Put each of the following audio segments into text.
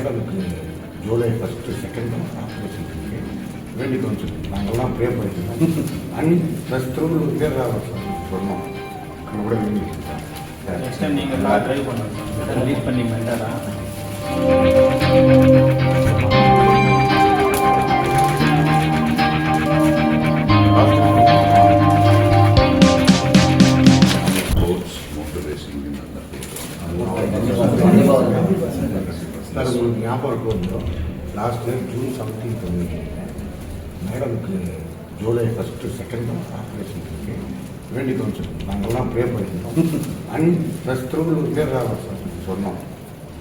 மேடமுக்கு July first second operation வேண்டிக்கோன்னு சொல்லி நாங்கள்லாம் ப்ரே பண்ணிக்கிறோம். அண்ட் ப்ளஸ் திருவள்ளூர் பேர் சொன்னோம். அங்கே கூட வேண்டிக்கிட்டு சார் நெக்ஸ்ட் டைம் நீங்கள் லீட் பண்ணி ஸ்போர்ட்ஸ் சார் உங்களுக்கு ஞாபகம் இருக்கும் லாஸ்ட் இயர் ஜூன் செவன்டீன் பண்ணியிருக்கீங்க மேடமுக்கு ஜூலை ஃபஸ்ட்டு செகண்ட் ஆப்ரேஷன் இருக்கு. வேண்டிக்கோன்னு சொல்லி நாங்கள்லாம் ப்ரே பண்ணிக்கிறோம் அண்ட் ப்ளஸ் திருவள்ளூர் பேர் சொன்னோம்.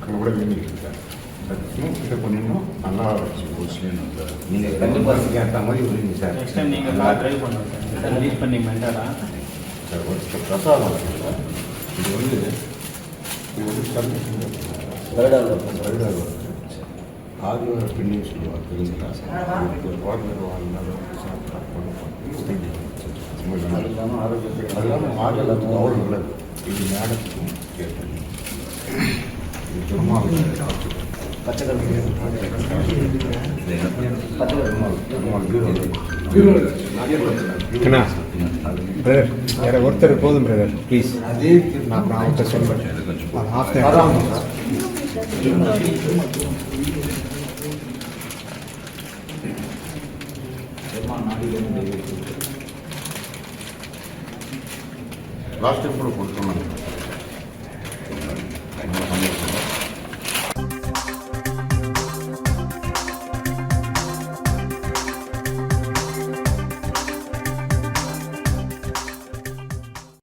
அங்கே கூட வேண்டிக்கிட்டு சார் இன்னும் இதை பண்ணிடணும் நல்லா ஸ்போர்ட்ஸ்லேயும் நல்ல நீங்கள் கண்டிப்பாக ஏற்ற மாதிரி வருவீங்க சார். நெக்ஸ்ட் டைம் நீங்கள் கார் ட்ரைவ் பண்ணுங்க லீட் பண்ணி மென்டரா? சார் ஒரு பிரசாதம் சார். இது வந்து இது வந்து சர்வீஸ் வருடம் ஆதிவார பெண்ணின்னு சொல்லுவாங்க தெரிஞ்சுக்கலாம் ஒரு குழந்தை வாழ்ந்தாலும் சாப்பிட்டா அது இல்லாமல் ஆரோக்கியத்தை அது இல்லாமல் அது அவ்வளோ நல்லது இது மேடத்துக்கும் கேட்பேன் இது பெருமாள் அண்ணா பிரதர் வேற ஒருத்தர் போதும் பிரதர் ப்ளீஸ் அதே நான் நான் அவர்கிட்ட சொல்கிறேன் ஆஃப் లాస్ట్ ఇప్పుడు కొడుతున్నాను?